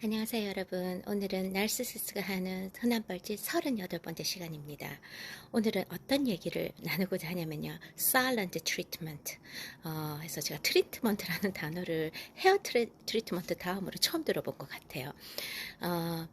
안녕하세요 여러분. 오늘은 날시시스가 하는 흔한 벌짓 38번째 시간입니다. 오늘은 어떤 얘기를 나누고자 하냐면요. silent treatment. 어, 해서 제가 트리트먼트라는 단어를 헤어 트리, 트리트먼트 다음으로 처음 들어본 것 같아요. 어,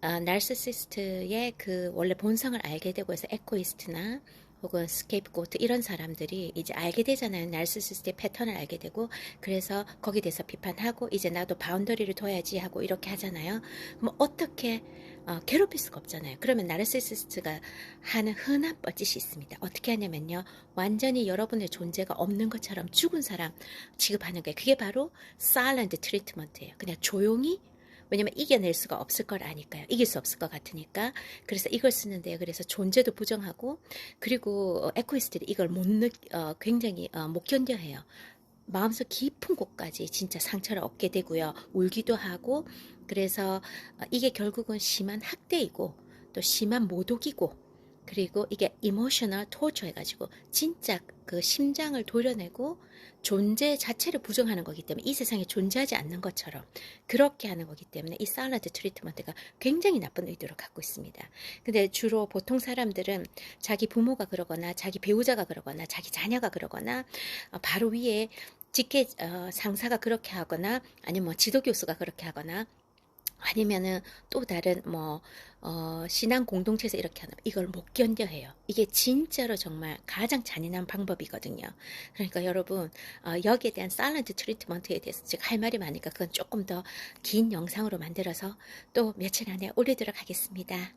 어, 날시시스트의 그 원래 본성을 알게 되고 해서 에코이스트나 혹은 스케이프고트 이런 사람들이 이제 알게 되잖아요. 날시시스트의 패턴을 알게 되고 그래서 거기에 대해서 비판하고 이제 나도 바운더리를 둬야지 하고 이렇게 하잖아요. 그럼 어떻게 어, 괴롭힐 수가 없잖아요. 그러면 나르시시스트가 하는 흔한 뻘짓이 있습니다. 어떻게 하냐면요. 완전히 여러분의 존재가 없는 것처럼 죽은 사람 취급하는 게 그게 바로 silent treatment예요. 그냥 조용히 왜냐면 이겨낼 수가 없을 걸 아니까요. 이길 수 없을 것 같으니까. 그래서 이걸 쓰는데요. 그래서 존재도 부정하고, 그리고 어, 에코이스트들이 이걸 못 느, 어, 굉장히 어, 못 견뎌해요. 마음속 깊은 곳까지 진짜 상처를 얻게 되고요. 울기도 하고, 그래서 어, 이게 결국은 심한 학대이고, 또 심한 모독이고, 그리고 이게 이모셔널 토처 해가지고 진짜 그 심장을 도려내고 존재 자체를 부정하는 거기 때문에 이 세상에 존재하지 않는 것처럼 그렇게 하는 거기 때문에 이 살라드 트리트먼트가 굉장히 나쁜 의도를 갖고 있습니다. 근데 주로 보통 사람들은 자기 부모가 그러거나 자기 배우자가 그러거나 자기 자녀가 그러거나 어, 바로 위에 직계 어, 상사가 그렇게 하거나 아니면 뭐 지도 교수가 그렇게 하거나 아니면은 또 다른 뭐 어, 신앙 공동체에서 이렇게 하는 이걸 못 견뎌해요. 이게 진짜로 정말 가장 잔인한 방법이거든요. 그러니까 여러분 어, 여기에 대한 사일런트 트리트먼트에 대해서 제가 할 말이 많으니까 그건 조금 더 긴 영상으로 만들어서 또 며칠 안에 올리도록 하겠습니다.